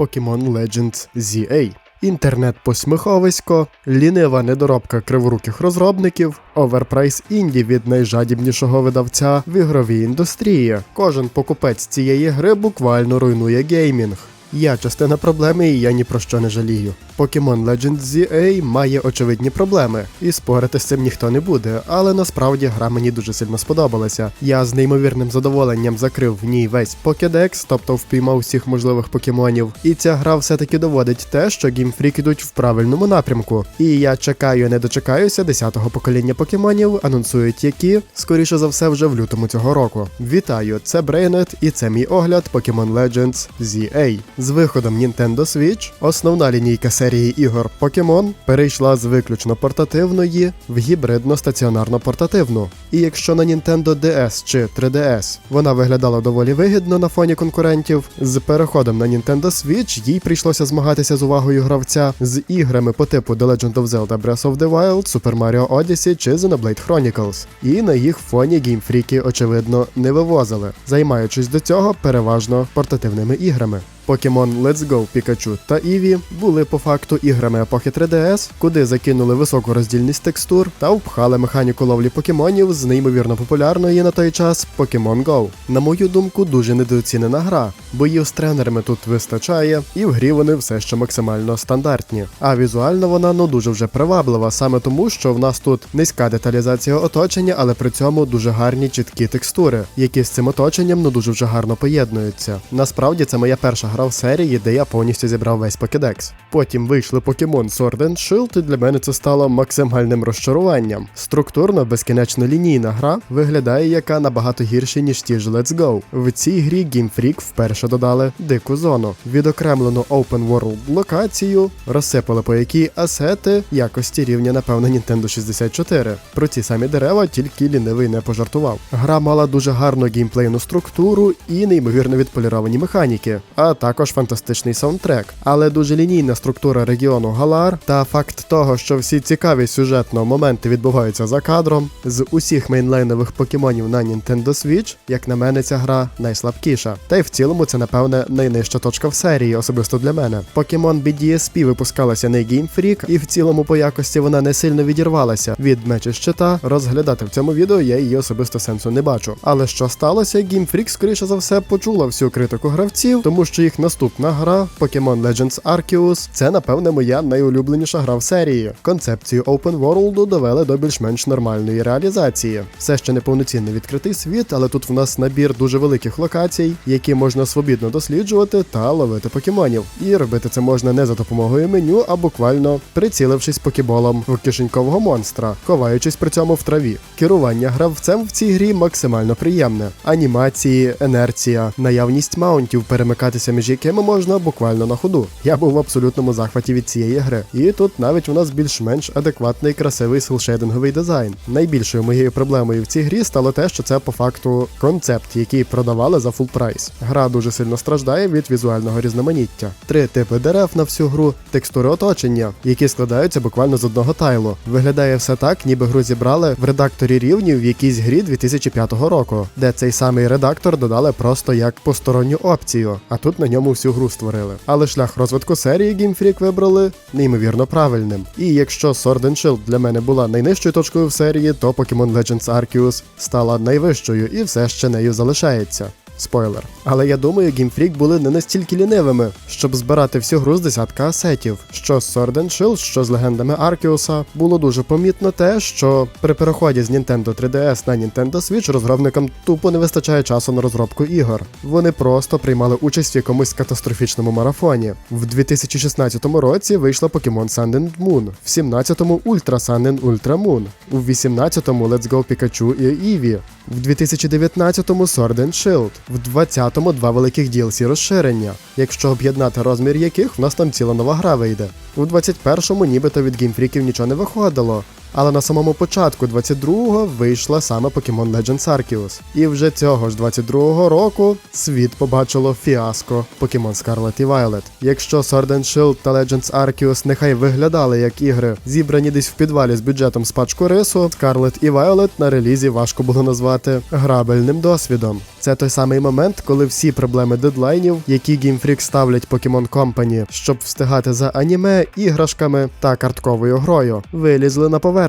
Pokemon Legends ZA. Інтернет-посміховисько, лінива недоробка криворуких розробників, оверпрайс інді від найжадібнішого видавця в ігровій індустрії. Кожен покупець цієї гри буквально руйнує геймінг. Я частина проблеми і я ні про що не жалію. Pokemon Legends ZA має очевидні проблеми, і спорити з цим ніхто не буде, але насправді гра мені дуже сильно сподобалася. Я з неймовірним задоволенням закрив в ній весь Pokédex, тобто впіймав всіх можливих покемонів. І ця гра все-таки доводить те, що геймфрік ідуть в правильному напрямку. І я чекаю, не дочекаюся 10-го покоління покемонів, анонсують які, скоріше за все, вже в лютому цього року. Вітаю, це Брейнет, і це мій огляд Pokemon Legends ZA. З виходом Nintendo Switch основна лінійка серії ігор Pokemon перейшла з виключно портативної в гібридно-стаціонарно-портативну. І якщо на Nintendo DS чи 3DS вона виглядала доволі вигідно на фоні конкурентів, з переходом на Nintendo Switch їй прийшлося змагатися з увагою гравця з іграми по типу The Legend of Zelda Breath of the Wild, Super Mario Odyssey чи Xenoblade Chronicles. І на їх фоні геймфріки, очевидно, не вивозили, займаючись до цього переважно портативними іграми. Pokemon Let's Go Pikachu та Eevee були по факту іграми епохи 3DS, куди закинули високу роздільність текстур та впхали механіку ловлі покемонів з неймовірно популярної на той час Pokemon Go. На мою думку, дуже недооцінена гра. Боїв з тренерами тут вистачає, і в грі вони все ще максимально стандартні. А візуально вона ну дуже вже приваблива, саме тому, що в нас тут низька деталізація оточення, але при цьому дуже гарні чіткі текстури, які з цим оточенням ну дуже вже гарно поєднуються. Насправді це моя перша гра в серії, де я повністю зібрав весь покедекс. Потім вийшли Pokemon Sword and Shield, і для мене це стало максимальним розчаруванням. Структурно безкінечно лінійна гра виглядає яка набагато гірше, ніж ті ж Let's Go. В цій грі Game Freak вперше додали дику зону, відокремлену Open World локацію, розсипали по якій асети якості рівня, напевно, Nintendo 64. Про ці самі дерева тільки лінивий не пожартував. Гра мала дуже гарну геймплейну структуру і неймовірно відполіровані механіки, а також фантастичний саундтрек. Але дуже лінійна структура регіону Галар та факт того, що всі цікаві сюжетно моменти відбуваються за кадром, з усіх мейнлейнових покемонів на Nintendo Switch, як на мене, ця гра найслабкіша. Та й в цілому це, напевне, найнижча точка в серії, особисто для мене. Pokemon BDSP випускалася не Game Freak, і в цілому по якості вона не сильно відірвалася від меча щита. Розглядати в цьому відео я її особисто сенсу не бачу. Але що сталося, Game Freak, скоріше за все, почула всю критику гравців, тому що їх наступна гра Pokemon Legends Arceus це, напевне, моя найулюбленіша гра в серії. Концепцію Open World довели до більш-менш нормальної реалізації. Все ще не повноцінний відкритий світ, але тут в нас набір дуже великих локацій, які можна свобідно досліджувати та ловити покемонів. І робити це можна не за допомогою меню, а буквально прицілившись покеболом в кишенькового монстра, ховаючись при цьому в траві. Керування гравцем в цій грі максимально приємне. Анімації, інерція, наявність маунтів, перемикатися між якими можна буквально на ходу. Я був в абсолютному захваті від цієї гри. І тут навіть у нас більш-менш адекватний красивий силшейдинговий дизайн. Найбільшою моєю проблемою в цій грі стало те, що це по факту концепт, який продавали за фул прайс. Гра дуже сильно страждає від візуального різноманіття. Три типи дерев на всю гру, текстури оточення, які складаються буквально з одного тайлу. Виглядає все так, ніби гру зібрали в редакторі рівнів в якійсь грі 2005 року, де цей самий редактор додали просто як посторонню опцію, а тут на ньому всю гру створили. Але шлях розвитку серії Game Freak вибрали неймовірно правильним. І якщо Sword and Shield для мене була найнижчою точкою в серії, то Pokemon Legends Arceus стала найвищою і все ще нею залишається. Спойлер. Але я думаю, Freak були не настільки лінивими, щоб збирати всю гру з десятка асетів. Що з Sword and Shield, що з легендами Аркіуса, було дуже помітно те, що при переході з Nintendo 3DS на Nintendo Switch розробникам тупо не вистачає часу на розробку ігор. Вони просто приймали участь в якомусь катастрофічному марафоні. В 2016 році вийшла Pokemon Sun and Moon, в 17-му Ultra Sun and Ultra Moon, у 18-му Let's Go Pikachu і Eevee, в 2019-му Sword and Shield, в 20-му два великих DLC розширення, якщо об'єднати розмір яких в нас там ціла нова гра вийде. У 21-му нібито від геймфріків нічого не виходило. Але на самому початку 22-го вийшла саме Pokemon Legends Arceus. І вже цього ж 22-го року світ побачило фіаско Pokemon Scarlet і Violet. Якщо Sword and Shield та Legends Arceus нехай виглядали як ігри, зібрані десь в підвалі з бюджетом з пачку рису, Scarlet і Violet на релізі важко було назвати грабельним досвідом. Це той самий момент, коли всі проблеми дедлайнів, які Game Freak ставлять Pokemon Company, щоб встигати за аніме, іграшками та картковою грою, вилізли на поверхню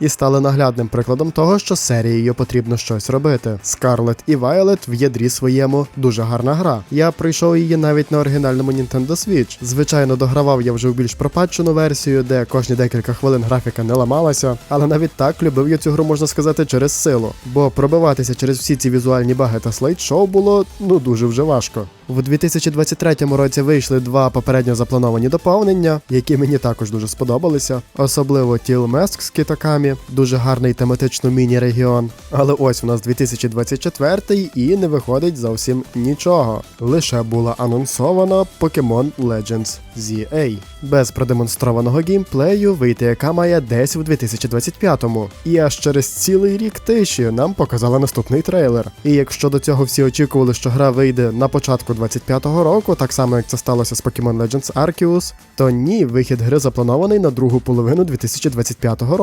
і стали наглядним прикладом того, що серією потрібно щось робити. Scarlet і Violet в ядрі своєму дуже гарна гра. Я пройшов її навіть на оригінальному Nintendo Switch. Звичайно, догравав я вже в більш пропатчену версію, де кожні декілька хвилин графіка не ламалася, але навіть так любив я цю гру, можна сказати, через силу. Бо пробиватися через всі ці візуальні баги та слайд-шоу було ну дуже вже важко. В 2023 році вийшли два попередньо заплановані доповнення, які мені також дуже сподобалися, особливо Тіл Меск з китаками, дуже гарний тематично міні-регіон. Але ось у нас 2024 і не виходить зовсім нічого. Лише була анонсована Pokemon Legends ZA. Без продемонстрованого геймплею вийти яка має десь у 2025-му. І аж через цілий рік тиші нам показали наступний трейлер. І якщо до цього всі очікували, що гра вийде на початку 25-го року, так само як це сталося з Pokemon Legends Arceus, то ні, вихід гри запланований на другу половину 2025 року.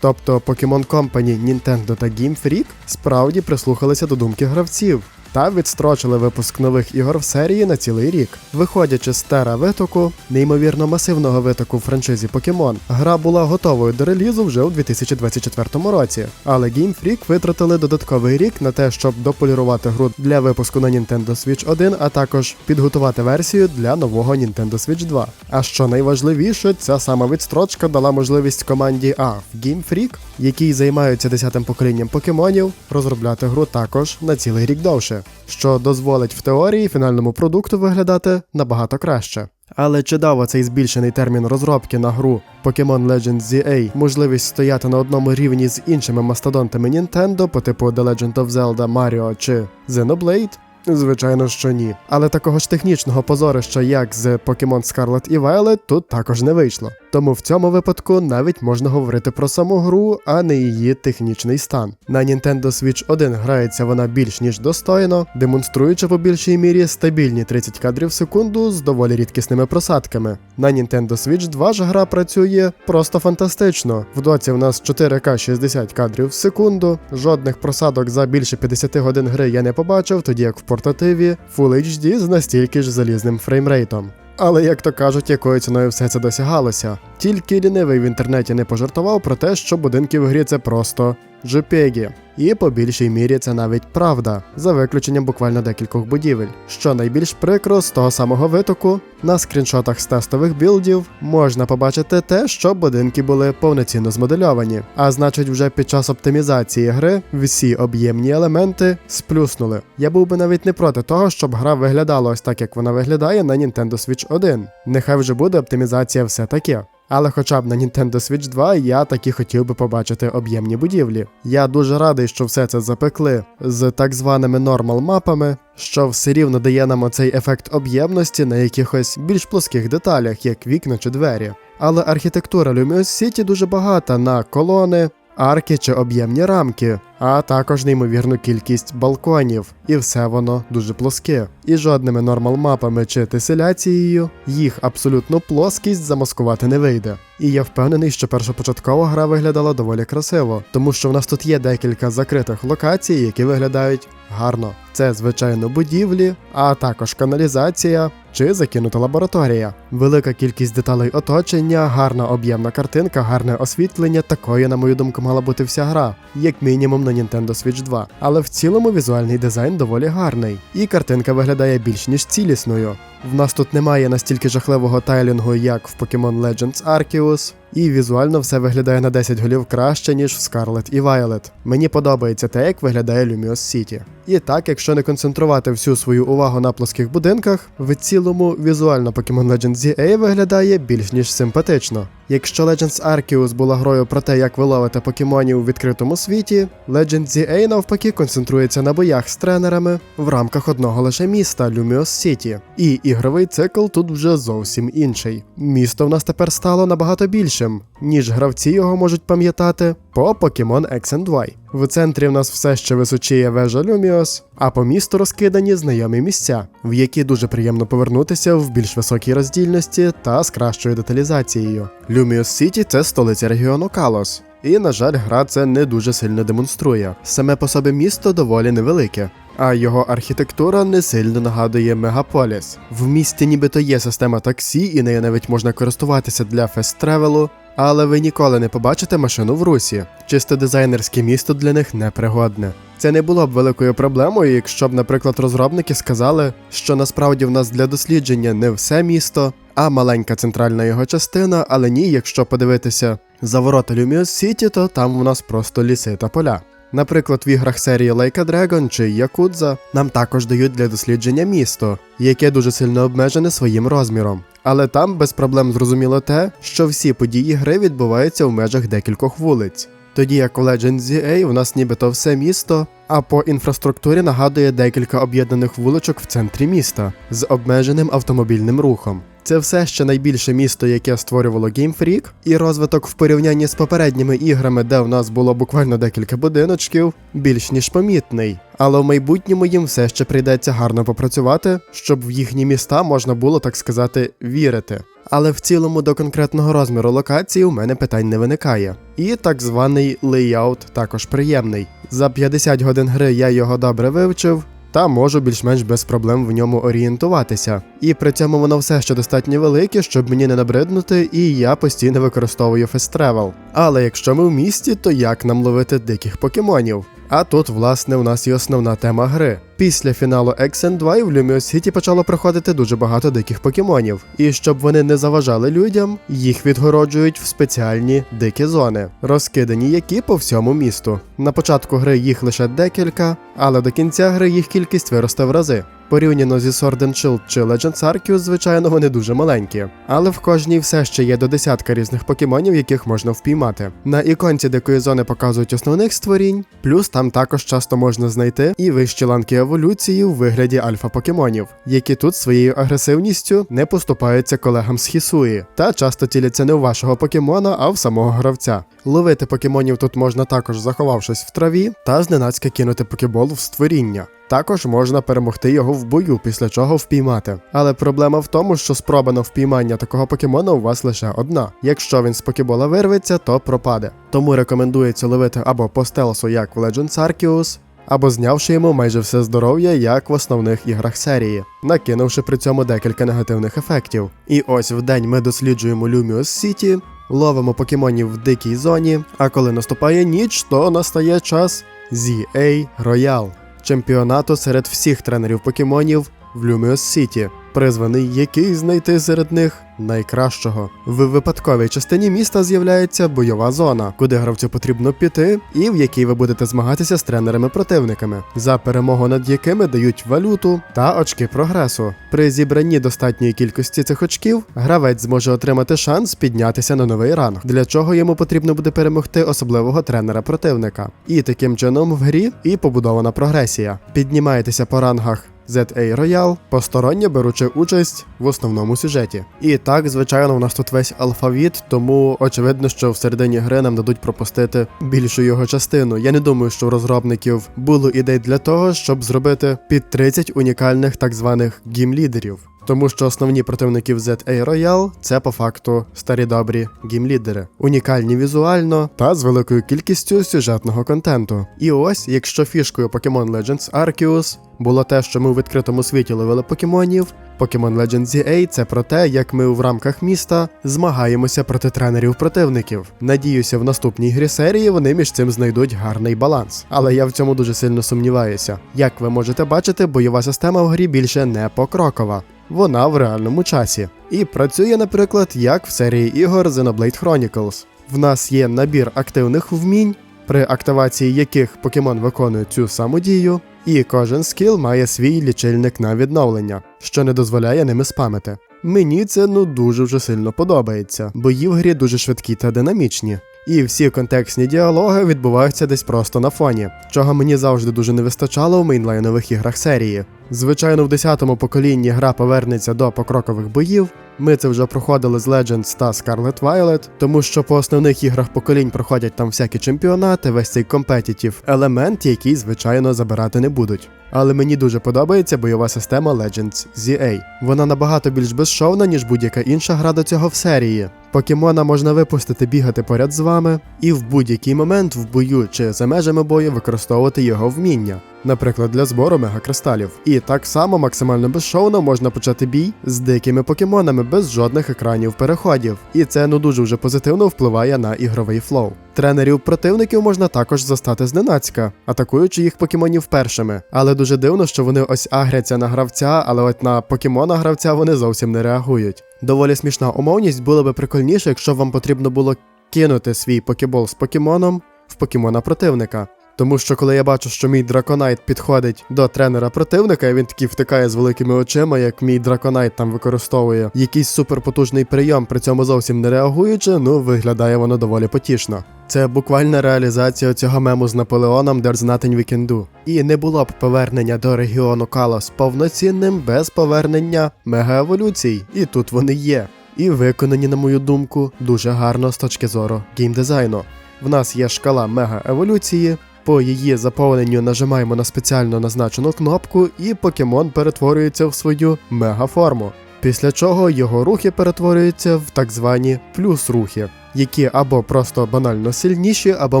Тобто Pokemon Company, Nintendo та Game Freak справді прислухалися до думки гравців. Та відстрочили випуск нових ігор в серії на цілий рік. Виходячи з тера витоку, неймовірно масивного витоку в франшизі Pokemon, гра була готовою до релізу вже у 2024 році. Але Game Freak витратили додатковий рік на те, щоб дополірувати гру для випуску на Nintendo Switch 1, а також підготувати версію для нового Nintendo Switch 2. А що найважливіше, ця сама відстрочка дала можливість команді А в Game Freak, який займаються 10-тим поколінням покемонів, розробляти гру також на цілий рік довше, що дозволить в теорії фінальному продукту виглядати набагато краще. Але чи дав оцей збільшений термін розробки на гру Pokemon Legends ZA можливість стояти на одному рівні з іншими мастодонтами Nintendo по типу The Legend of Zelda, Mario чи Xenoblade? Звичайно, що ні. Але такого ж технічного позорища, як з Pokemon Scarlet і Violet, тут також не вийшло. Тому в цьому випадку навіть можна говорити про саму гру, а не її технічний стан. На Nintendo Switch 1 грається вона більш ніж достойно, демонструючи по більшій мірі стабільні 30 кадрів в секунду з доволі рідкісними просадками. На Nintendo Switch 2 ж гра працює просто фантастично. В доці в нас 4К 60 кадрів в секунду, жодних просадок за більше 50 годин гри я не побачив, тоді як в портативі Full HD з настільки ж залізним фреймрейтом. Але як то кажуть, якою ціною все це досягалося. Тільки лінивий в інтернеті не пожартував про те, що будинки в грі це просто JPEG. І по більшій мірі це навіть правда, за виключенням буквально декількох будівель. Що найбільш прикро з того самого витоку, на скріншотах з тестових білдів можна побачити те, що будинки були повноцінно змодельовані. А значить, вже під час оптимізації гри всі об'ємні елементи сплюснули. Я був би навіть не проти того, щоб гра виглядала ось так, як вона виглядає на Nintendo Switch 1. Нехай вже буде оптимізація все таке. Але хоча б на Nintendo Switch 2 я таки хотів би побачити об'ємні будівлі. Я дуже радий, що все це запекли з так званими нормал мапами, що все рівно дає нам оцей ефект об'ємності на якихось більш плоских деталях, як вікна чи двері. Але архітектура Lumios City дуже багата на колони, арки чи об'ємні рамки, а також неймовірну кількість балконів, і все воно дуже плоске. І жодними нормал-мапами чи теселяцією їх абсолютно плоскість замаскувати не вийде. І я впевнений, що першопочаткова гра виглядала доволі красиво, тому що в нас тут є декілька закритих локацій, які виглядають гарно. Це, звичайно, будівлі, а також каналізація чи закинута лабораторія. Велика кількість деталей оточення, гарна об'ємна картинка, гарне освітлення. Такою, на мою думку, мала бути вся гра, як мінімум на Nintendo Switch 2. Але в цілому візуальний дизайн доволі гарний, і картинка виглядає більш ніж цілісною. В нас тут немає настільки жахливого тайлінгу, як в Pokemon Legends Arceus, і візуально все виглядає на 10 голів краще, ніж в Scarlet і Violet. Мені подобається те, як виглядає Lumios City. І так, якщо не концентрувати всю свою увагу на плоских будинках, цілий цілому, візуально Pokemon Legends ZA виглядає більш ніж симпатично. Якщо Legends Arceus була грою про те, як ви ловите покемонів у відкритому світі, Legends ZA навпаки концентрується на боях з тренерами в рамках одного лише міста Lumios City. І ігровий цикл тут вже зовсім інший. Місто в нас тепер стало набагато більшим, ніж гравці його можуть пам'ятати по Pokemon X and Y. В центрі в нас все ще височіє вежа Люміос, а по місту розкидані знайомі місця, в які дуже приємно повернутися в більш високій роздільності та з кращою деталізацією. Люміос Сіті це столиця регіону Калос. І, на жаль, гра це не дуже сильно демонструє. Саме по собі місто доволі невелике, а його архітектура не сильно нагадує мегаполіс. В місті нібито є система таксі, і нею навіть можна користуватися для фест-тревелу, але ви ніколи не побачите машину в русі. Чисто дизайнерське місто для них непригодне. Це не було б великою проблемою, якщо б, наприклад, розробники сказали, що насправді в нас для дослідження не все місто, а маленька центральна його частина, але ні, якщо подивитися за ворота Люміус Сіті, то там у нас просто ліси та поля. Наприклад, в іграх серії Like a Dragon чи Якудза нам також дають для дослідження місто, яке дуже сильно обмежене своїм розміром. Але там без проблем зрозуміло те, що всі події гри відбуваються в межах декількох вулиць. Тоді як у Legends ZA у нас нібито все місто, а по інфраструктурі нагадує декілька об'єднаних вуличок в центрі міста з обмеженим автомобільним рухом. Це все ще найбільше місто, яке створювало Game Freak, і розвиток в порівнянні з попередніми іграми, де в нас було буквально декілька будиночків, більш ніж помітний. Але в майбутньому їм все ще прийдеться гарно попрацювати, щоб в їхні міста можна було, так сказати, вірити. Але в цілому до конкретного розміру локації у мене питань не виникає. І так званий лейаут також приємний. За 50 годин гри я його добре вивчив, та можу більш-менш без проблем в ньому орієнтуватися. І при цьому воно все ще достатньо велике, щоб мені не набриднути, і я постійно використовую Fast Travel. Але якщо ми в місті, то як нам ловити диких покемонів? А тут, власне, у нас і основна тема гри. Після фіналу X and Y в Lumios City почало приходити дуже багато диких покемонів, і щоб вони не заважали людям, їх відгороджують в спеціальні дикі зони, розкидані які по всьому місту. На початку гри їх лише декілька, але до кінця гри їх кількість виросте в рази. Порівняно зі Sword and Shield чи Legends Arceus, звичайно, вони дуже маленькі, але в кожній все ще є до десятка різних покемонів, яких можна впіймати. На іконці дикої зони показують основних створінь, плюс там також часто можна знайти і вищі ланки еволюції у вигляді альфа-покемонів, які тут своєю агресивністю не поступаються колегам з Хісуї, та часто тіляться не у вашого покемона, а в самого гравця. Ловити покемонів тут можна також заховавшись в траві, та зненацька кинути покебол в створіння. Також можна перемогти його в бою, після чого впіймати. Але проблема в тому, що спроба на впіймання такого покемона у вас лише одна. Якщо він з покебола вирветься, то пропаде. Тому рекомендується ловити або по стелсу, як в Legends Arceus, або знявши йому майже все здоров'я, як в основних іграх серії, накинувши при цьому декілька негативних ефектів. І ось в день ми досліджуємо Люміус Сіті, ловимо покемонів в дикій зоні, а коли наступає ніч, то настає час ZA Royal, чемпіонату серед всіх тренерів покемонів в Lumios City, призваний який знайти серед них найкращого. В випадковій частині міста з'являється бойова зона, куди гравцю потрібно піти, і в якій ви будете змагатися з тренерами-противниками, за перемогу над якими дають валюту та очки прогресу. При зібранні достатньої кількості цих очків гравець зможе отримати шанс піднятися на новий ранг, для чого йому потрібно буде перемогти особливого тренера противника. І таким чином в грі і побудована прогресія. Піднімаєтеся по рангах ZA Royal, посторонньо беручи участь в основному сюжеті. І так, звичайно, у нас тут весь алфавіт, тому очевидно, що в середині гри нам дадуть пропустити більшу його частину. Я не думаю, що у розробників було ідей для того, щоб зробити під 30 унікальних так званих гімлідерів. Тому що основні противники в ZA Royale – це по факту старі добрі гімлідери, унікальні візуально та з великою кількістю сюжетного контенту. І ось, якщо фішкою Pokemon Legends Arceus було те, що ми у відкритому світі ловили покемонів, Pokemon Legends ZA – це про те, як ми в рамках міста змагаємося проти тренерів противників. Надіюся, в наступній грі серії вони між цим знайдуть гарний баланс. Але я в цьому дуже сильно сумніваюся. Як ви можете бачити, бойова система в грі більше не покрокова. Вона в реальному часі. І працює, наприклад, як в серії ігор Xenoblade Chronicles. В нас є набір активних вмінь, при активації яких покемон виконує цю саму дію, І кожен скіл має свій лічильник на відновлення, що не дозволяє ними спамити. Мені це ну дуже вже сильно подобається. Бої в грі дуже швидкі та динамічні. І всі контекстні діалоги відбуваються десь просто на фоні, чого мені завжди дуже не вистачало в мейнлайнових іграх серії. Звичайно, в 10-му поколінні гра повернеться до покрокових боїв. Ми це вже проходили з Legends та Scarlet Violet, тому що по основних іграх поколінь проходять там всякі чемпіонати, весь цей компетітів елемент, який, звичайно, забирати не будуть. Але мені дуже подобається бойова система Legends ZA. Вона набагато більш безшовна, ніж будь-яка інша гра до цього в серії. Покемона можна випустити бігати поряд з вами, і в будь-який момент в бою чи за межами бою використовувати його вміння, наприклад, для збору мегакристалів. І так само максимально безшовно можна почати бій з дикими покемонами без жодних екранів переходів. І це ну дуже вже позитивно впливає на ігровий флоу. Тренерів противників можна також застати зненацька, атакуючи їх покемонів першими. Але дуже дивно, що вони ось агряться на гравця, але от на покемона гравця вони зовсім не реагують. Доволі смішна умовність було би прикольніше, якщо вам потрібно було кинути свій покебол з покемоном в покемона противника. Тому що коли я бачу, що мій драконайт підходить до тренера противника, і він такий втикає з великими очима, як мій драконайт там використовує якийсь суперпотужний прийом, при цьому зовсім не реагуючи, ну виглядає воно доволі потішно. Це буквальна реалізація цього мему з Наполеоном There's nothing we can do. І не було б повернення до регіону Калос повноцінним без повернення мегаеволюцій. І тут вони є. І виконані, на мою думку, дуже гарно з точки зору геймдизайну. В нас є шкала мегаеволюції. По її заповненню нажимаємо на спеціально назначену кнопку, і покемон перетворюється в свою мегаформу. Після чого його рухи перетворюються в так звані плюс-рухи, які або просто банально сильніші, або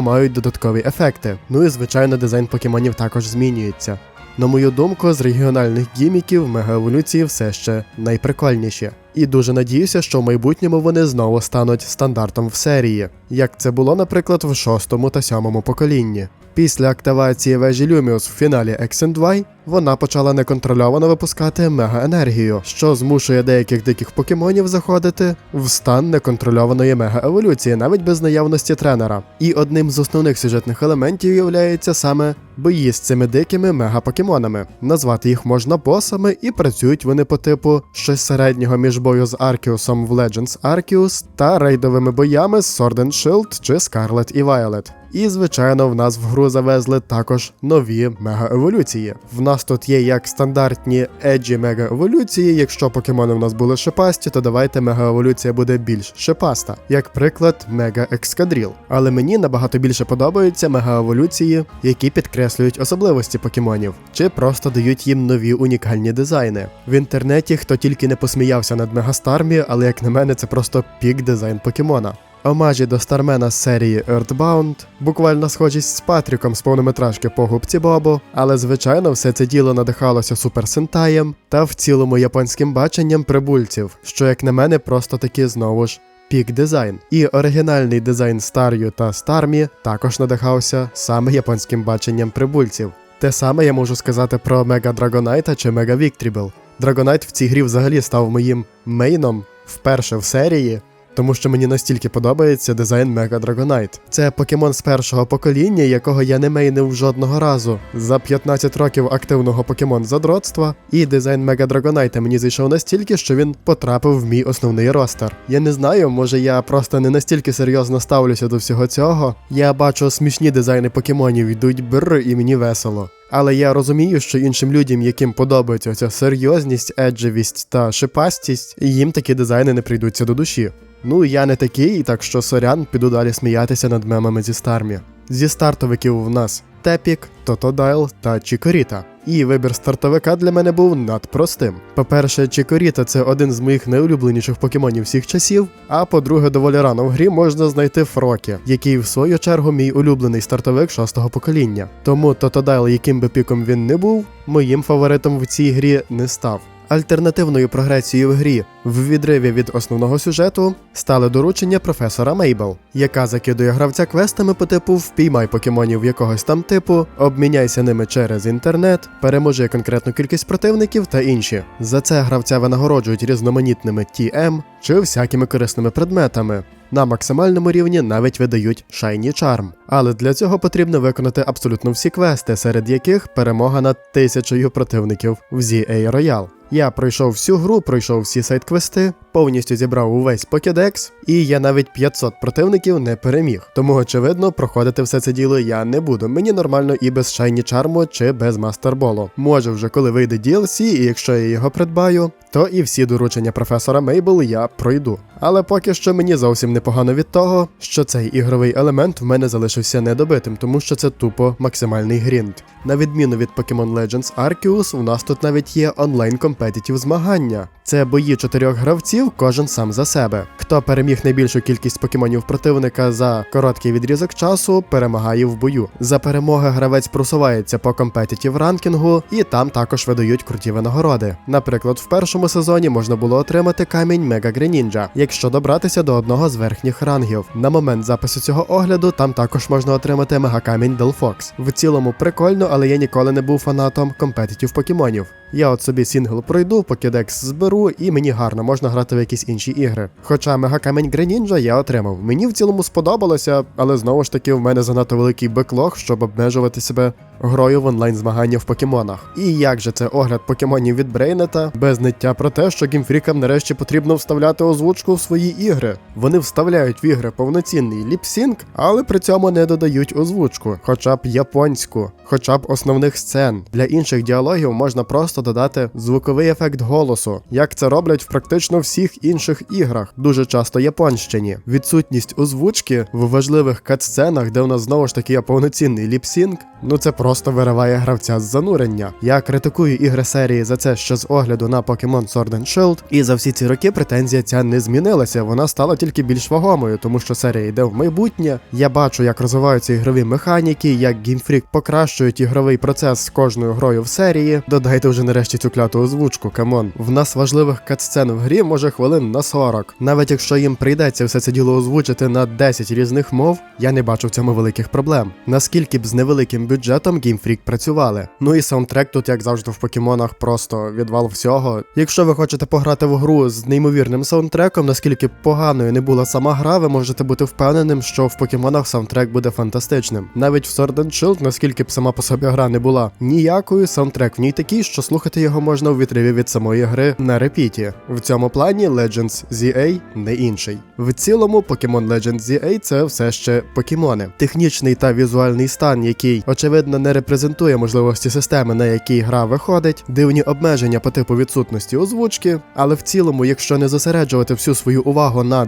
мають додаткові ефекти. Ну і звичайно, дизайн покемонів також змінюється. На мою думку, з регіональних гіміків мегаеволюції все ще найприкольніші. І дуже надіюся, що в майбутньому вони знову стануть стандартом в серії, як це було, наприклад, в шостому та сьомому поколінні. Після активації вежі Люміус в фіналі and Y вона почала неконтрольовано випускати мегаенергію, що змушує деяких диких покемонів заходити в стан неконтрольованої мегаеволюції, навіть без наявності тренера. І одним з основних сюжетних елементів є саме бої з цими дикими мегапокемонами. Назвати їх можна босами, і працюють вони по типу щось середнього між бою з Аркіусом в Legends Arceus та рейдовими боями з Sword and Shield чи Scarlet і Violet. І, звичайно, в нас в гру завезли також нові мегаеволюції. В нас тут є як стандартні еджі мегаеволюції. Якщо покемони в нас були шипасті, то давайте мегаеволюція буде більш шипаста, як приклад Мега Екскадріл. Але мені набагато більше подобаються мегаеволюції, які підкреслюють особливості покемонів, чи просто дають їм нові унікальні дизайни. В інтернеті хто тільки не посміявся над Мегастармі, але як на мене, це просто пік дизайн покемона. Омажі до Стармена з серії Earthbound, буквально схожість з Патріком з повнометражки по губці Бобу, але звичайно все це діло надихалося Супер Сентаєм та в цілому японським баченням прибульців, що, як на мене, просто таки знову ж. Пік дизайн. І оригінальний дизайн Стар'ю та Стармі також надихався саме японським баченням прибульців. Те саме я можу сказати про Мега Драгонайта чи Мега Віктрібл. Драгонайт в цій грі взагалі став моїм мейном вперше в серії, тому що мені настільки подобається дизайн Мега Драгонайт. Це покемон з першого покоління, якого я не мейнив жодного разу за 15 років активного покемон задротства, і дизайн Мега Драгонайта мені зайшов настільки, що він потрапив в мій основний ростер. Я не знаю, може я просто не настільки серйозно ставлюся до всього цього. Я бачу смішні дизайни покемонів, йдуть бр, і мені весело. Але я розумію, що іншим людям, яким подобається ця серйозність, еджевість та шипастість, їм такі дизайни не прийдуться до душі. Ну, я не такий, так що сорян, піду далі сміятися над мемами зі стармі. Зі стартовиків в нас Тепік, Тотодайл та Чікоріта. І вибір стартовика для мене був надпростим. По-перше, Чікоріта це один з моїх найулюбленіших покемонів всіх часів. А по-друге, доволі рано в грі можна знайти Фрокі, який в свою чергу мій улюблений стартовик шостого покоління. Тому Тотодайл, яким би піком він не був, моїм фаворитом в цій грі не став. Альтернативною прогресією в грі в відриві від основного сюжету стали доручення професора Мейбл, яка закидує гравця квестами по типу впіймай покемонів якогось там типу, обміняйся ними через інтернет, переможи конкретну кількість противників та інші. За це гравця винагороджують різноманітними TM чи всякими корисними предметами. На максимальному рівні навіть видають Shiny Charm. Але для цього потрібно виконати абсолютно всі квести, серед яких перемога над тисячею противників в ZA Royale. Я пройшов всю гру, пройшов всі сайт-квести, повністю зібрав увесь покедекс, і я навіть 500 противників не переміг. Тому, очевидно, проходити все це діло я не буду. Мені нормально і без Шайні Чарму чи без мастерболу. Може, вже коли вийде DLC, і якщо я його придбаю, то і всі доручення професора Мейбл я пройду. Але поки що мені зовсім непогано від того, що цей ігровий елемент в мене залишився недобитим, тому що це тупо максимальний грінд. На відміну від Pokemon Legends Arceus, у нас тут навіть є онлайн компетітів змагання. Це бої чотирьох гравців, кожен сам за себе. Хто переміг найбільшу кількість покемонів противника за короткий відрізок часу, перемагає в бою. За перемоги гравець просувається по компетітів ранкінгу, і там також видають круті винагороди. Наприклад, в першому сезоні можна було отримати камінь Мега Гренінджа, якщо добратися до одного з верхніх рангів. На момент запису цього огляду там також можна отримати мегакамінь Делфокс. В цілому прикольно, але я ніколи не був фанатом компетітів покемонів. Я от собі сінгл пройду, покедекс зберу, і мені гарно можна грати в якісь інші ігри. Хоча мегакамінь Гренінджа я отримав. Мені в цілому сподобалося, але знову ж таки в мене занадто великий беклог, щоб обмежувати себе грою в онлайн змагання в покемонах. І як же це огляд покемонів від Брейнета без ниття про те, що гімфрікам нарешті потрібно вставляти озвучку в свої ігри. Вони вставляють в ігри повноцінний ліпсінк, але при цьому не додають озвучку, хоча б японську, хоча б основних сцен. Для інших діалогів можна просто додати звуковий ефект голосу, як це роблять в практично всіх інших іграх, дуже часто японщині. Відсутність озвучки в важливих катсценах, де у нас знову ж таки є повноцінний ліпсінк, ну це просто вириває гравця з занурення. Я критикую ігри серії за це ще з огляду на Pokemon Sword and Shield, і за всі ці роки претензія ця не змінилася. Вона стала тільки більш вагомою, тому що серія йде в майбутнє. Я бачу, як розвиваються ігрові механіки, як Freak покращують ігровий процес з кожною грою в серії. Додайте вже нарешті цю кляту озвучку, камон. В нас важливих катсцен в грі може хвилин на 40. Навіть якщо їм прийдеться все це діло озвучити на 10 різних мов, я не бачу в цьому великих проблем. Наскільки б з невеликим бюджетом Freak працювали. Ну і саундтрек тут, як завжди, в покемонах, просто відвал всього. Якщо ви хочете пограти в гру з неймовірним саундтреком, наскільки поганою не була сама гра, ви можете бути впевненим, що в покемонах саундтрек буде фантастичним. Навіть в Sword and Shield, наскільки б сама по собі гра не була ніякою, саундтрек в ній такий, що слухати його можна у відриві від самої гри на репіті. В цьому плані Legends ZA не інший. В цілому, Pokemon Legends ZA це все ще покемони. Технічний та візуальний стан, який очевидно не репрезентує можливості системи, на якій гра виходить, дивні обмеження по типу відсутності озвучки. Але в цілому, якщо не зосереджувати всю свою увагу на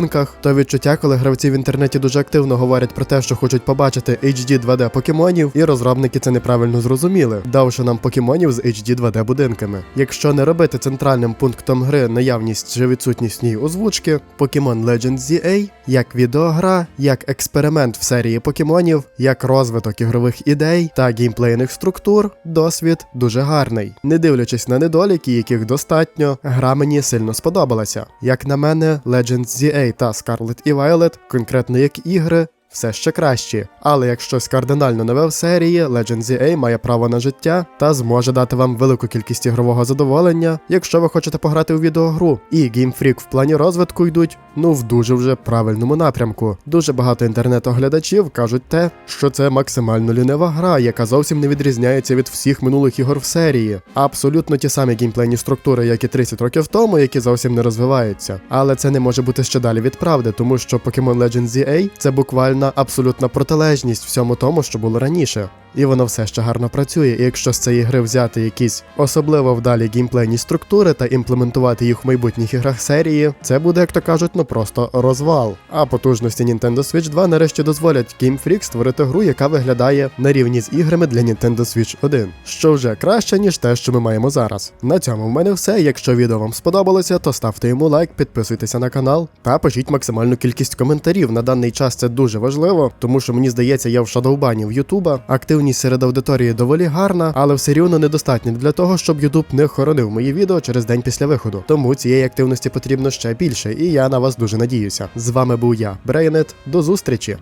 2D-будинках, то відчуття, коли гравці в інтернеті дуже активно говорять про те, що хочуть побачити HD 2D покемонів, і розробники це неправильно зрозуміли, давши нам покемонів з HD 2D будинками. Якщо не робити центральним пунктом гри наявність чи відсутність ній озвучки, Pokemon Legends ZA як відеогра, як експеримент в серії покемонів, як розвиток ігрових ідей та геймплейних структур, досвід дуже гарний. Не дивлячись на недоліки, яких достатньо, гра мені сильно сподобалася. Як на мене, Legends ZA та Scarlet і Violet, конкретно як ігри, все ще кращі. Але як щось кардинально нове в серії, Legends ZA має право на життя та зможе дати вам велику кількість ігрового задоволення, якщо ви хочете пограти у відеогру. І Game Freak в плані розвитку йдуть ну в дуже вже правильному напрямку. Дуже багато інтернет-оглядачів кажуть те, що це максимально лінива гра, яка зовсім не відрізняється від всіх минулих ігор в серії. Абсолютно ті самі геймплейні структури, як і 30 років тому, які зовсім не розвиваються. Але це не може бути ще далі від правди, тому що Pokemon Legends ZA це буквально абсолютна протилежність всьому тому, що було раніше. І воно все ще гарно працює. І якщо з цієї гри взяти якісь особливо вдалі геймплейні структури та імплементувати їх в майбутніх іграх серії, це буде, як то кажуть, ну просто розвал. А потужності Nintendo Switch 2 нарешті дозволять Game Freak створити гру, яка виглядає на рівні з іграми для Nintendo Switch 1, що вже краще, ніж те, що ми маємо зараз. На цьому в мене все. Якщо відео вам сподобалося, то ставте йому лайк, підписуйтеся на канал та пишіть максимальну кількість коментарів. На даний час це дуже важливо, тому що мені здається, я в шадовбані в Ютуба. Активність серед аудиторії доволі гарна, але все рівно недостатньо для того, щоб Ютуб не хоронив мої відео через день після виходу. Тому цієї активності потрібно ще більше, і я на вас дуже надіюся. З вами був я, Брейнет. До зустрічі!